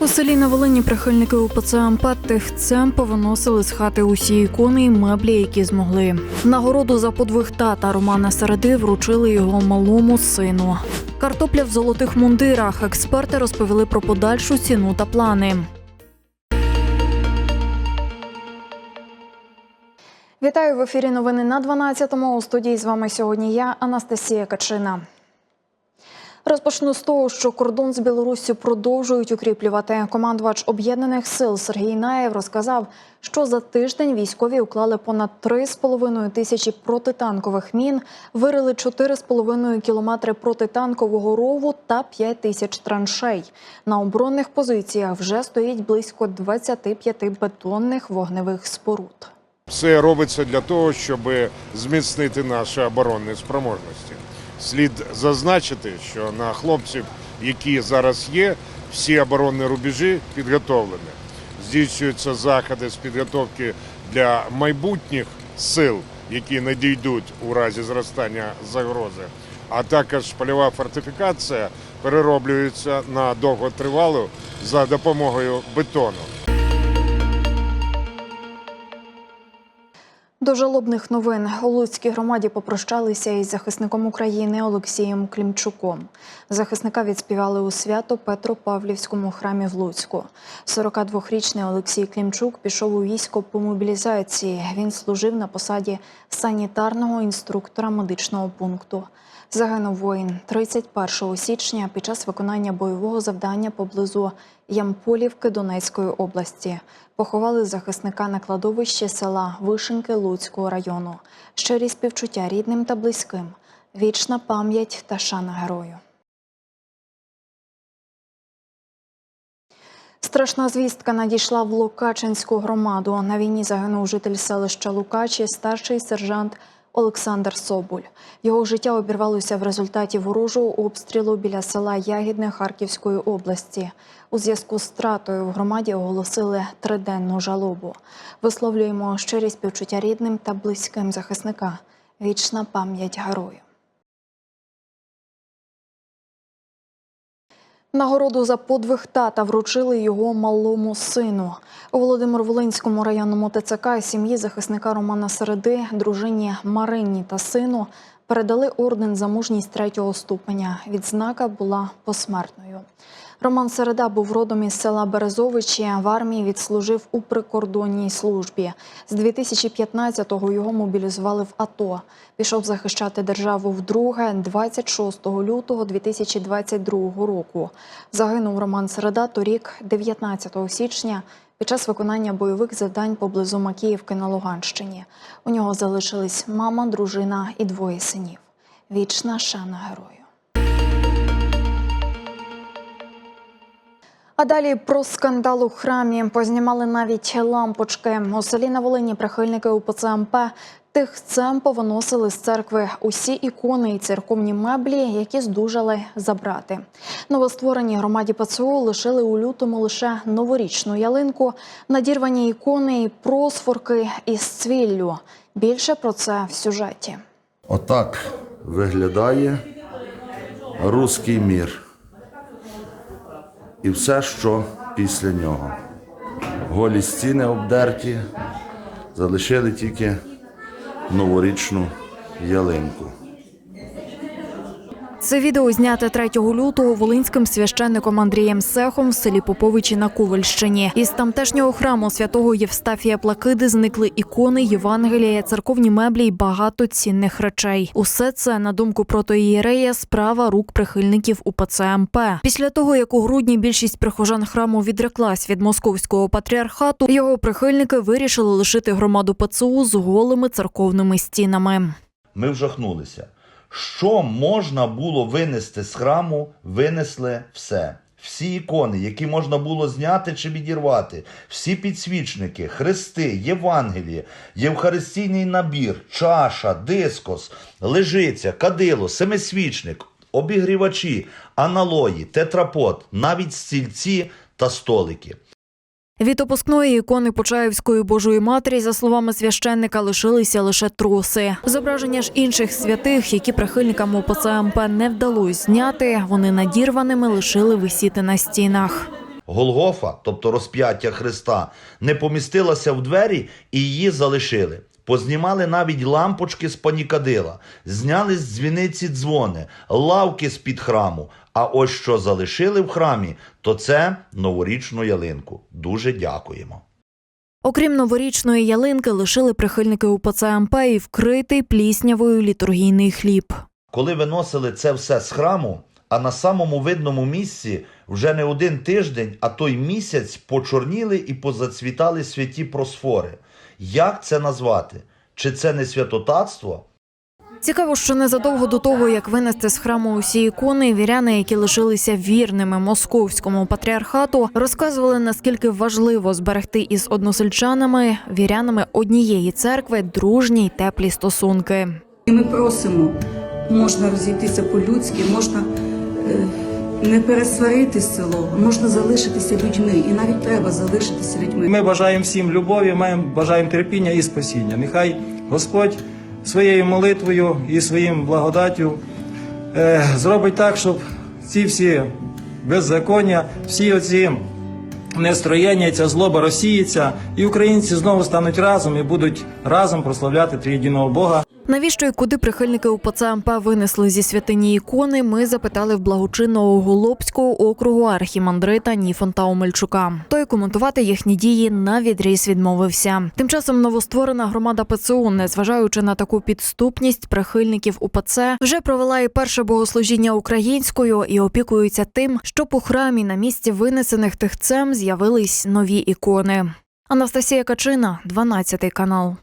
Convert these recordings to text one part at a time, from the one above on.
У селі на Волині прихильники УПЦ МП тихцем повиносили з хати усі ікони і меблі, які змогли. Нагороду за подвиг тата Романа Середи вручили його малому сину. Картопля в золотих мундирах. Експерти розповіли про подальшу ціну та плани. Вітаю в ефірі. Новини на 12-му. У студії з вами сьогодні я, Анастасія Качина. Розпочну з того, що кордон з Білоруссю продовжують укріплювати. Командувач об'єднаних сил Сергій Наєв розказав, що за тиждень військові уклали понад 3,5 тисячі протитанкових мін, вирили 4,5 кілометри протитанкового рову та 5 тисяч траншей. На оборонних позиціях вже стоїть близько 25 бетонних вогневих споруд. Все робиться для того, щоб зміцнити наші оборонні спроможності. Слід зазначити, що на хлопців, які зараз є, всі оборонні рубежі підготовлені. Здійснюються заходи з підготовки для майбутніх сил, які надійдуть у разі зростання загрози. А також польова фортифікація перероблюється на довготривалу за допомогою бетону. До жалобних новин у Луцькій громаді попрощалися із захисником України Олексієм Клімчуком. Захисника відспівали у свято Петропавлівському храмі в Луцьку. 42-річний Олексій Клімчук пішов у військо по мобілізації. Він служив на посаді санітарного інструктора медичного пункту. Загинув воїн 31 січня під час виконання бойового завдання поблизу Ямполівки Донецької області. Поховали захисника на кладовищі села Вишеньки Луцького району. Щирі співчуття рідним та близьким. Вічна пам'ять та шана герою. Страшна звістка надійшла в Лукачинську громаду. На війні загинув житель селища Лукачі, старший сержант Олександр Соболь. Його життя обірвалося в результаті ворожого обстрілу біля села Ягідне Харківської області. У зв'язку з стратою в громаді оголосили триденну жалобу. Висловлюємо щирі співчуття рідним та близьким захисника. Вічна пам'ять герою. Нагороду за подвиг тата вручили його малому сину. У Володимир-Волинському районному ТЦК сім'ї захисника Романа Середи, дружині Марині та сину передали орден за мужність третього ступеня. Відзнака була посмертною. Роман Середа був родом із села Березовичі. В армії відслужив у прикордонній службі. З 2015-го його мобілізували в АТО. Пішов захищати державу вдруге 26 лютого 2022 року. Загинув Роман Середа торік, 19 січня, під час виконання бойових завдань поблизу Макіївки на Луганщині. У нього залишились мама, дружина і двоє синів. Вічна шана герою. А далі про скандал у храмі познімали навіть лампочки. У селі на Волині прихильники УПЦ МП тихцем повиносили з церкви усі ікони і церковні меблі, які здужали забрати. Новоствореній громаді ПЦУ лишили у лютому лише новорічну ялинку, надірвані ікони і просфорки із цвіллю. Більше про це в сюжеті. Отак виглядає руський мір. І все, що після нього. Голі стіни обдерті, залишили тільки новорічну ялинку. Це відео зняте 3 лютого волинським священником Андрієм Сехом в селі Поповичі на Ковальщині. Із тамтешнього храму святого Євстафія Плакиди зникли ікони, Євангелія, церковні меблі й багато цінних речей. Усе це, на думку протоієрея, справа рук прихильників УПЦ МП. Після того, як у грудні більшість прихожан храму відреклась від московського патріархату, його прихильники вирішили лишити громаду ПЦУ з голими церковними стінами. Ми вжахнулися. Що можна було винести з храму, винесли все. Всі ікони, які можна було зняти чи відірвати, всі підсвічники, хрести, Євангеліє, євхаристійний набір, чаша, дискос, лежиця, кадило, семисвічник, обігрівачі, аналої, тетрапот, навіть стільці та столики. Від опускної ікони Почаївської Божої Матері, за словами священника, лишилися лише труси. Зображення ж інших святих, які прихильникам ОПЦ МП не вдалося зняти, вони надірваними лишили висіти на стінах. Голгофа, тобто розп'яття Христа, не помістилася в двері і її залишили. Познімали навіть лампочки з панікадила, зняли з дзвіниці дзвони, лавки з-під храму. А ось що залишили в храмі, то це новорічну ялинку. Дуже дякуємо. Окрім новорічної ялинки, лишили прихильники УПЦ МП і вкритий пліснявою літургійний хліб. Коли виносили це все з храму, а на самому видному місці вже не один тиждень, а той місяць почорніли і позацвітали святі просфори. Як це назвати? Чи це не святотатство? Цікаво, що незадовго до того, як винести з храму усі ікони, віряни, які лишилися вірними московському патріархату, розказували наскільки важливо зберегти із односельчанами, вірянами однієї церкви, дружні й теплі стосунки. І ми просимо, можна розійтися по-людськи, можна е, не пересварити село, можна залишитися людьми, і навіть треба залишитися людьми. Ми бажаємо всім любові, маємо бажаємо терпіння і спасіння. Нехай Господь своєю молитвою і своїм благодаттю е, зробить так, щоб ці всі беззаконня, всі оці нестроєння, ця злоба розсіється, і українці знову стануть разом і будуть разом прославляти трієдиного Бога. Навіщо і куди прихильники УПЦ МП винесли зі святині ікони? Ми запитали в благочинного Голобського округу архімандрита Ніфонта Омельчука. Той коментувати їхні дії на відріз відмовився. Тим часом новостворена громада ПЦУ, незважаючи на таку підступність прихильників УПЦ, вже провела і перше богослужіння українською і опікується тим, щоб у храмі на місці винесених тихцем з'явились нові ікони. Анастасія Качина, 12 канал.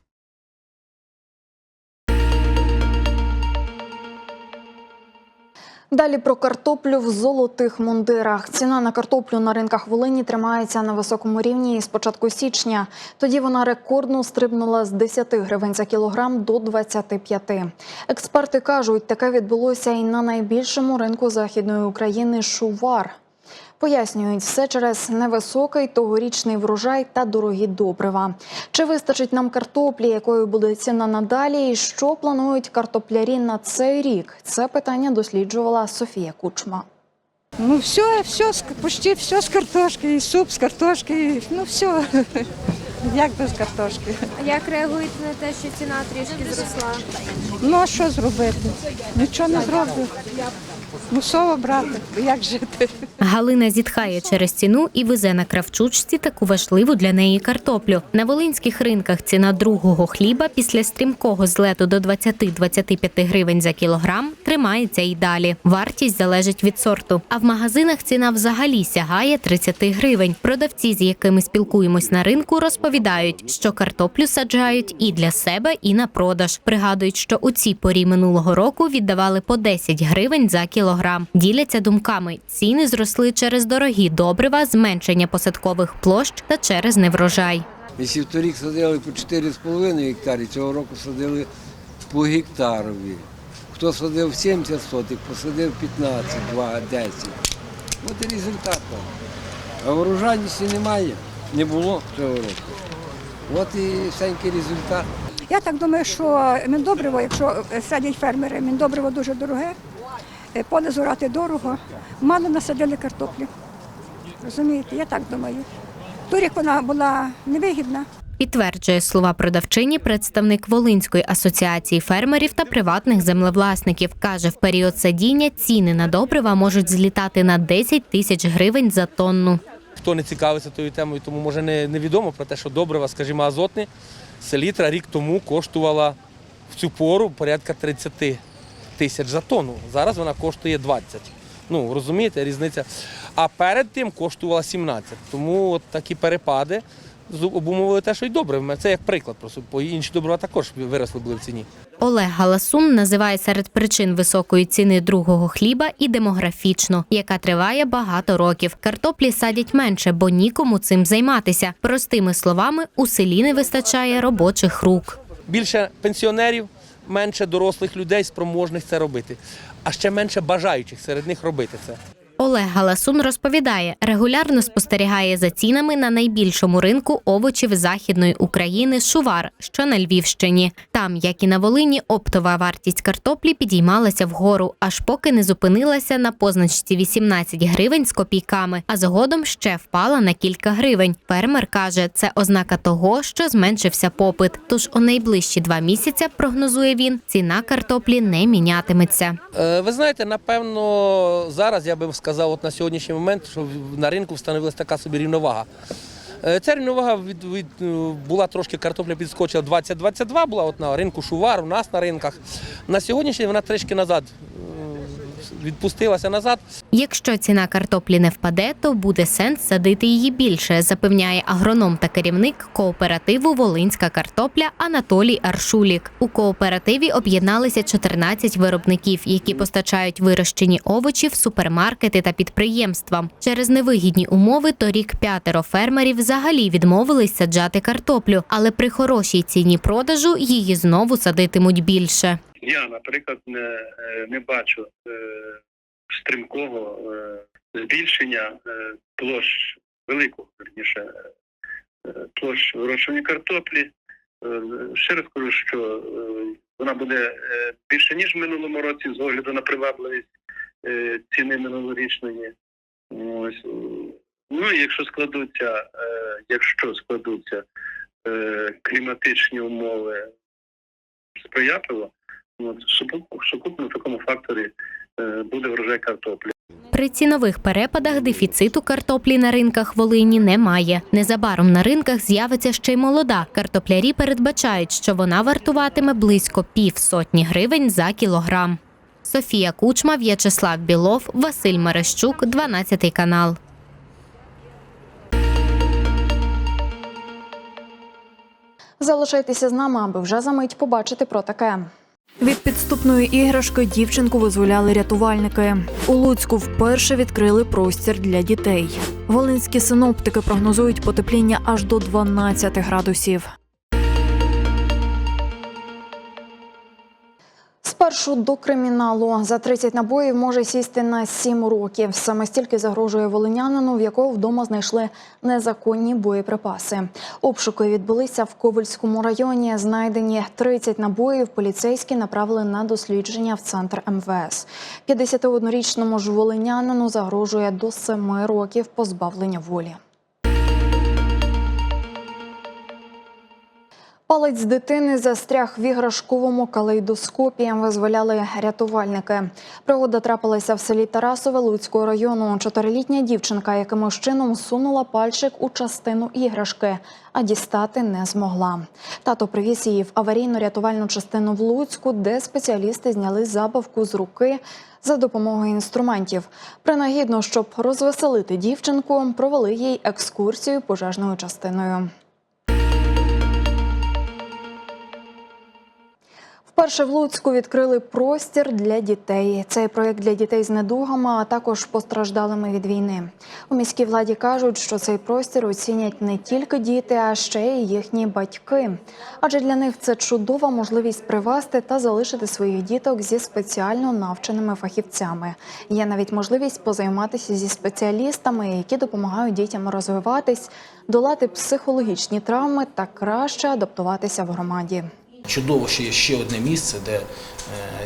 Далі про картоплю в золотих мундирах. Ціна на картоплю на ринках Волині тримається на високому рівні з початку січня. Тоді вона рекордно стрибнула з 10 гривень за кілограм до 25. Експерти кажуть, таке відбулося і на найбільшому ринку західної України Шувар. Пояснюють, все через невисокий тогорічний врожай та дорогі добрива. Чи вистачить нам картоплі, якою буде ціна надалі, і що планують картоплярі на цей рік? Це питання досліджувала Софія Кучма. Ну все, все, почти все с картошки, и суп с картошки, и, ну все. Як без картошки? А Як реагуєте на те, що ціна трішки зросла? Ну а що зробити? Нічого не зроблю. Мусово брати, як жити? Галина зітхає через ціну і везе на кравчучці таку важливу для неї картоплю. На волинських ринках ціна другого хліба після стрімкого злету до 20-25 гривень за кілограм тримається і далі. Вартість залежить від сорту. А в магазинах ціна взагалі сягає 30 гривень. Продавці, з якими спілкуємось на ринку, розповідають, що картоплю саджають і для себе, і на продаж. Пригадують, що у цій порі минулого року віддавали по 10 гривень за кілограм. Діляться думками. Ціни зросли через дорогі добрива, зменшення посадкових площ та через неврожай. Якщо торік садили по 4,5 гектарі, цього року садили по гектарові. Хто садив 70 сотих, посадив 15, 2, 10. От і результат. там. А урожайності немає, не було цього року. От і всенький результат. Я так думаю, що міндобриво, якщо садять фермери, міндобриво дуже дороге, поле зорати дорого, мало насадили картоплі. Розумієте, я так думаю. Торік вона була невигідна. Підтверджує слова продавчині представник Волинської асоціації фермерів та приватних землевласників. Каже, в період садіння ціни на добрива можуть злітати на 10 тисяч гривень за тонну. Хто не цікавиться тою темою, тому може не, невідомо про те, що добрива, скажімо, азотне, селітра рік тому коштувала в цю пору порядка 30 тисяч за тонну. Зараз вона коштує 20. Ну, розумієте, різниця. А перед тим коштувала 17. Тому от такі перепади обумовили те, що й добре. Це як приклад, просто по інші добрива також виросли були в ціні. Олег Галасун називає серед причин високої ціни другого хліба і демографічну, яка триває багато років. Картоплі садять менше, бо нікому цим займатися. Простими словами, у селі не вистачає робочих рук. більше пенсіонерів, менше дорослих людей, спроможних це робити, а ще менше бажаючих серед них робити це. Олег Галасун розповідає, регулярно спостерігає за цінами на найбільшому ринку овочів Західної України Шувар, що на Львівщині. Там, як і на Волині, оптова вартість картоплі підіймалася вгору, аж поки не зупинилася на позначці 18 гривень з копійками, а згодом ще впала на кілька гривень. Фермер каже, це ознака того, що зменшився попит. Тож у найближчі два місяця, прогнозує він, ціна картоплі не мінятиметься. Е, Ви знаєте, напевно, зараз я би сказав, от на сьогоднішній момент, що на ринку встановилася така собі рівновага. Е, Ця рівновага від, від, е, була трошки картопля підскочила 20-22, була от на ринку Шувар, у нас на ринках. На сьогоднішній вона трішки назад е, відпустилася назад. Якщо ціна картоплі не впаде, то буде сенс садити її більше, запевняє агроном та керівник кооперативу Волинська картопля Анатолій Аршулік. У кооперативі об'єдналися 14 виробників, які постачають вирощені овочі в супермаркети та підприємствам. Через невигідні умови торік п'ятеро фермерів взагалі відмовились саджати картоплю, але при хорошій ціні продажу її знову садитимуть більше. Я, наприклад, не, е, не бачу е, стрімкого е, збільшення е, площ великого верніше е, площ вирощування картоплі. Е, ще раз кажу, що е, вона буде е, більше ніж в минулому році з огляду на привабливість е, ціни минулорічної. Ось. Ну якщо складуться, е, якщо складуться е, кліматичні умови сприятливо, От, сукуп- сукупно такому факторі е, буде врожай картоплі. При цінових перепадах дефіциту картоплі на ринках Волині немає. Незабаром на ринках з'явиться ще й молода. Картоплярі передбачають, що вона вартуватиме близько півсотні гривень за кілограм. Софія Кучма, В'ячеслав Білов, Василь Мерещук, 12 канал. Залишайтеся з нами, аби вже за мить побачити про таке. Від підступної іграшки дівчинку визволяли рятувальники. У Луцьку вперше відкрили простір для дітей. Волинські синоптики прогнозують потепління аж до 12 градусів. Спершу до криміналу за 30 набоїв може сісти на 7 років. Саме стільки загрожує волинянину, в якого вдома знайшли незаконні боєприпаси. Обшуки відбулися в Ковальському районі. Знайдені 30 набоїв. Поліцейські направили на дослідження в центр МВС. 51-річному ж волинянину загрожує до 7 років позбавлення волі. Палець дитини застряг в іграшковому калейдоскопі. Визволяли рятувальники. Пригода трапилася в селі Тарасове Луцького району. Чотирилітня дівчинка якимось чином сунула пальчик у частину іграшки, а дістати не змогла. Тато привіз її в аварійно-рятувальну частину в Луцьку, де спеціалісти зняли забавку з руки. За допомогою інструментів принагідно, щоб розвеселити дівчинку, провели їй екскурсію пожежною частиною. Вперше в Луцьку відкрили простір для дітей. Цей проєкт для дітей з недугами, а також постраждалими від війни. У міській владі кажуть, що цей простір оцінять не тільки діти, а ще й їхні батьки. Адже для них це чудова можливість привести та залишити своїх діток зі спеціально навченими фахівцями. Є навіть можливість позайматися зі спеціалістами, які допомагають дітям розвиватись, долати психологічні травми та краще адаптуватися в громаді. Чудово, що є ще одне місце, де е,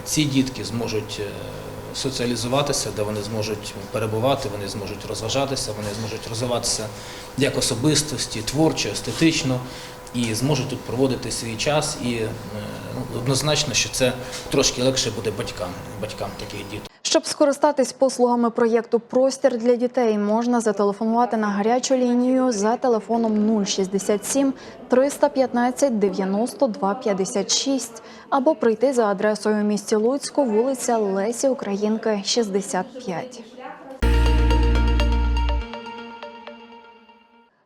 ці дітки зможуть е, соціалізуватися, де вони зможуть перебувати, вони зможуть розважатися, вони зможуть розвиватися як особистості, творчо, естетично і зможуть тут проводити свій час. І е, ну, однозначно, що це трошки легше буде батькам, батькам таких діток. Щоб скористатись послугами проєкту Простір для дітей можна зателефонувати на гарячу лінію за телефоном 067 315 92 56 або прийти за адресою місті Луцьку, вулиця Лесі Українки, 65.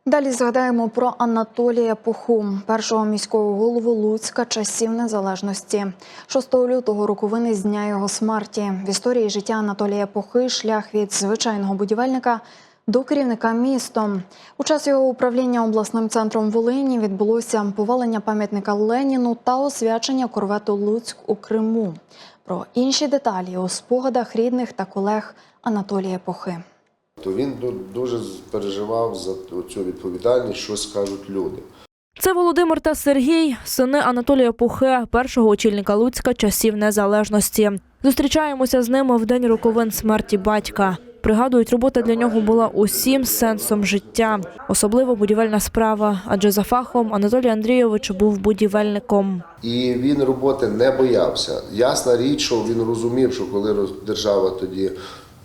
Далі згадаємо про Анатолія Пуху, першого міського голову Луцька часів незалежності. 6 лютого роковини з дня його смерті. В історії життя Анатолія Пухи шлях від звичайного будівельника до керівника містом. У час його управління обласним центром Волині відбулося повалення пам'ятника Леніну та освячення корвету Луцьк у Криму. Про інші деталі у спогадах рідних та колег Анатолія Похи. То він ду- дуже переживав за цю відповідальність, що скажуть люди. Це Володимир та Сергій, сини Анатолія Пухе, першого очільника Луцька часів незалежності. Зустрічаємося з ними в день роковин смерті батька. Пригадують, робота для нього була усім сенсом життя, особливо будівельна справа. Адже за фахом Анатолій Андрійович був будівельником. І він роботи не боявся. Ясна річ, що він розумів, що коли держава тоді,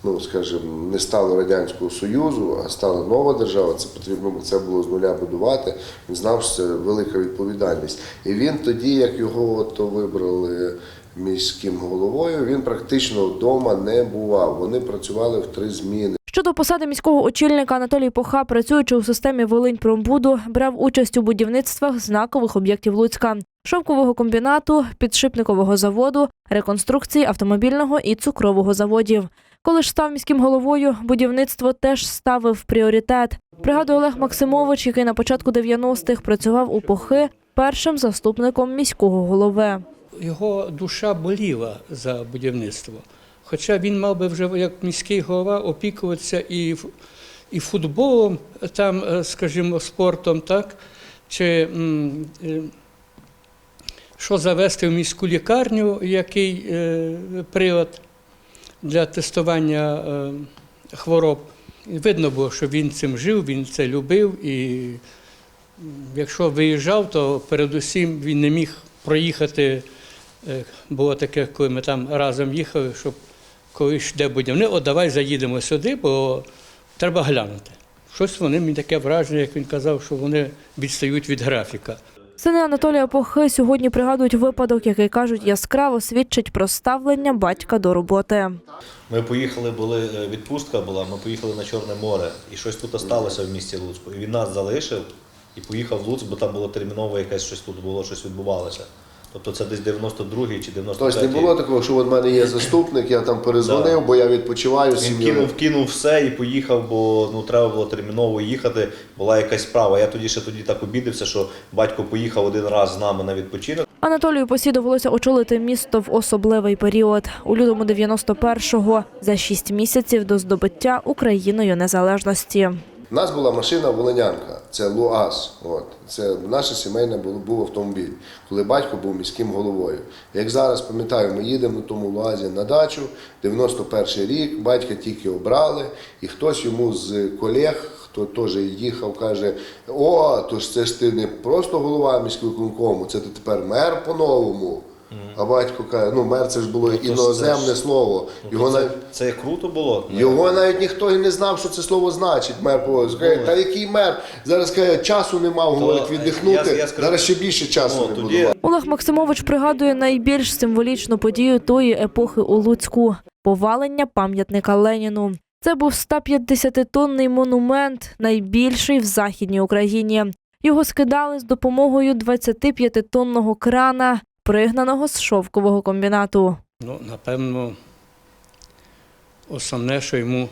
ну скажімо, не стало Радянського Союзу, а стала нова держава, це потрібно це було з нуля будувати. Він знав, що це велика відповідальність. І він тоді, як його то вибрали міським головою, він практично вдома не бував. Вони працювали в три зміни. Щодо посади міського очільника Анатолій Поха, працюючи у системі Волиньпромбуду, брав участь у будівництвах знакових об'єктів Луцька, шовкового комбінату, підшипникового заводу, реконструкції автомобільного і цукрового заводів. Коли ж став міським головою, будівництво теж ставив пріоритет. Пригадує Олег Максимович, який на початку 90-х працював у Похи першим заступником міського голови. його душа боліла за будівництво. Хоча він мав би вже як міський голова опікуватися і, і футболом, там, е, скажімо, спортом, так? Чи е, що завести в міську лікарню, який е, прилад для тестування е, хвороб. Видно було, що він цим жив, він це любив і якщо виїжджав, то передусім він не міг проїхати. Е, Було таке, коли ми там разом їхали, щоб коли ж йде будівництво, от давай заїдемо сюди, бо треба глянути. Щось вони мені таке враження, як він казав, що вони відстають від графіка. Сини Анатолія Похи сьогодні пригадують випадок, який кажуть яскраво свідчить про ставлення батька до роботи. Ми поїхали, були е, відпустка була, ми поїхали на Чорне море, і щось тут сталося в місті Луцьку. І він нас залишив і поїхав в Луцьк, бо там було терміново якесь щось тут було, щось відбувалося. Тобто це десь 92-й чи 93-й. Тобто не було такого, що от в мене є заступник, я там перезвонив, бо я відпочиваю Він кинув, кинув все і поїхав, бо ну треба було терміново їхати. Була якась справа. Я тоді ще тоді так обідався, що батько поїхав один раз з нами на відпочинок. Анатолію Посі довелося очолити місто в особливий період. У лютому 91-го, за шість місяців до здобуття Україною незалежності. У нас була машина Волинянка, це Луаз. От. Це наше сімейне було, був автомобіль, коли батько був міським головою. Як зараз пам'ятаю, ми їдемо на тому Луазі на дачу, 91 рік, батька тільки обрали, і хтось йому з колег, хто теж їхав, каже: О, то ж це ж ти не просто голова міського виконкому, це ти тепер мер по-новому. А батько каже, ну мер це ж було Ну, іноземне це ж- слово. Ну, Його це, навіть це круто було. його навіть ніхто і не знав, що це слово значить. Мер поводиться. Каже, та який мер? Зараз каже, часу не мав, говорить, віддихнути. я- я скажу- Зараз ще більше часу Ну, не тоді- буде. Олег Максимович пригадує найбільш символічну подію тої епохи у Луцьку повалення пам'ятника Леніну. Це був 150-тонний монумент, найбільший в Західній Україні. Його скидали з допомогою 25-тонного крана, пригнаного з шовкового комбінату. Ну, напевно, основне, що йому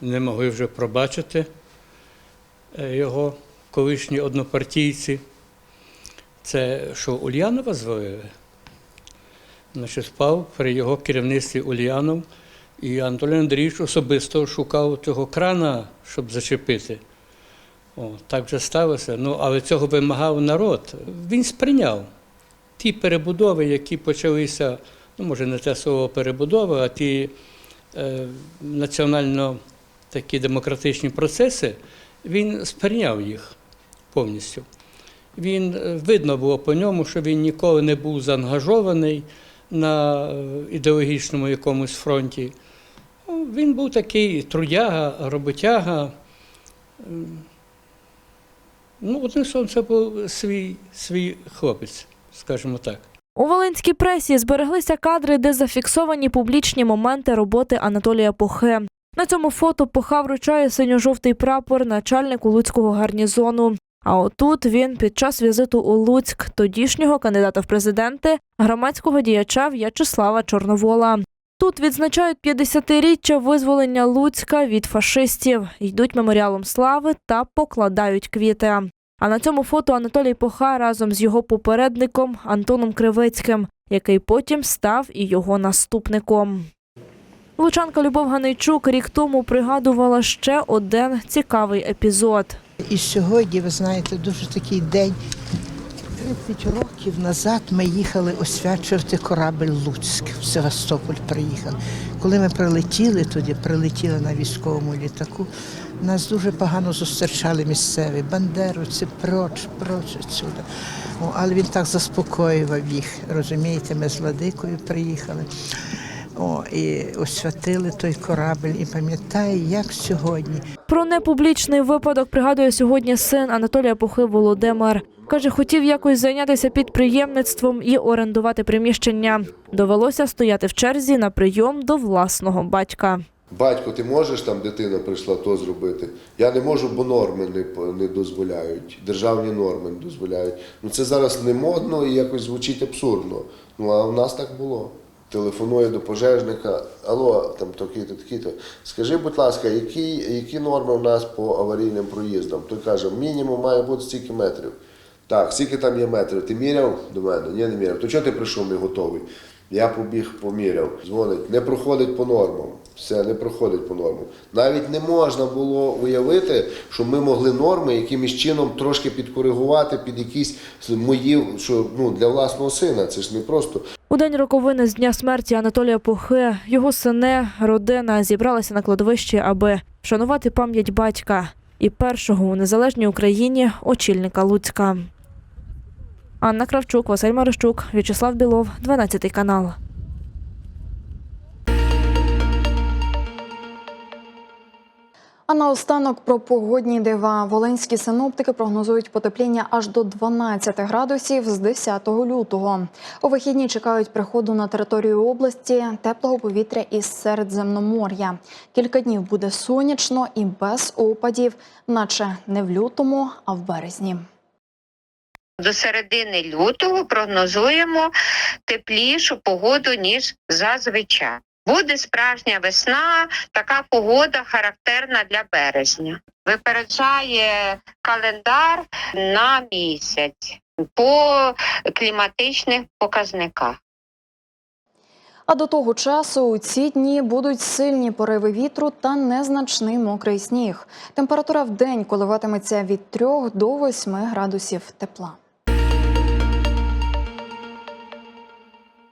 не могли вже пробачити е, його колишні однопартійці, це що Ульянова звалили. Значить, впав при його керівництві Ульянов, і Анатолій Андрійович особисто шукав цього крана, щоб зачепити. О, так вже сталося. Ну, але цього вимагав народ. Він сприйняв ті перебудови, які почалися, ну може не те слово перебудови, а ті е, національно такі демократичні процеси, він сприйняв їх повністю. Він е, видно було по ньому, що він ніколи не був заангажований на е, ідеологічному якомусь фронті. Ну, Він був такий трудяга, роботяга. Ем, Ну, одним словом, це був свій, свій хлопець, скажімо так. У Волинській пресі збереглися кадри, де зафіксовані публічні моменти роботи Анатолія Похе. На цьому фото Поха вручає синьо-жовтий прапор начальнику Луцького гарнізону. А отут він під час візиту у Луцьк тодішнього кандидата в президенти, громадського діяча В'ячеслава Чорновола. Тут відзначають 50-річчя визволення Луцька від фашистів, йдуть меморіалом слави та покладають квіти. А на цьому фото Анатолій Поха разом з його попередником Антоном Кривицьким, який потім став і його наступником. Лучанка Любов Ганейчук рік тому пригадувала ще один цікавий епізод. І сьогодні, ви знаєте, дуже такий день. 30 років назад ми їхали освячувати корабель Луцьк в Севастополь приїхали. Коли ми прилетіли туди, прилетіли на військовому літаку, нас дуже погано зустрічали місцеві бандеровці, проч, проч отсюди. Але він так заспокоював їх. Розумієте, ми з Владикою приїхали. О, і освятили той корабель, і пам'ятаю, як сьогодні. Про непублічний випадок пригадує сьогодні син Анатолія Пухи Володимир. Каже, хотів якось зайнятися підприємництвом і орендувати приміщення. Довелося стояти в черзі на прийом до власного батька. Батько, ти можеш там дитина прийшла то зробити? Я не можу, бо норми не, не дозволяють, державні норми не дозволяють. Ну це зараз не модно і якось звучить абсурдно. Ну а в нас так було. Телефонує до пожежника, алло, там такі-то, такі-то. Скажи, будь ласка, які, які норми в нас по аварійним проїздам? Той каже, мінімум має бути стільки метрів. Так, скільки там є метрів? Ти міряв до мене? Ні, не міряв. То чого ти прийшов не готовий? Я побіг, поміряв. Дзвонить, не проходить по нормам. Все, не проходить по нормам. Навіть не можна було уявити, що ми могли норми якимось чином трошки підкоригувати під якісь мої, що ну для власного сина. Це ж не просто. У день роковини з дня смерті Анатолія Пухи його сини, родина зібралися на кладовищі, аби вшанувати пам'ять батька і першого у незалежній Україні очільника Луцька. Анна Кравчук, Василь Марищук, В'ячеслав Білов, 12 канал. А наостанок про погодні дива. Волинські синоптики прогнозують потепління аж до 12 градусів з 10 лютого. У вихідні чекають приходу на територію області теплого повітря із Середземномор'я. Кілька днів буде сонячно і без опадів, наче не в лютому, а в березні. До середини лютого прогнозуємо теплішу погоду, ніж зазвичай. Буде справжня весна, така погода характерна для березня. Випереджає календар на місяць по кліматичних показниках. А до того часу у ці дні будуть сильні пориви вітру та незначний мокрий сніг. Температура в день коливатиметься від 3 до 8 градусів тепла.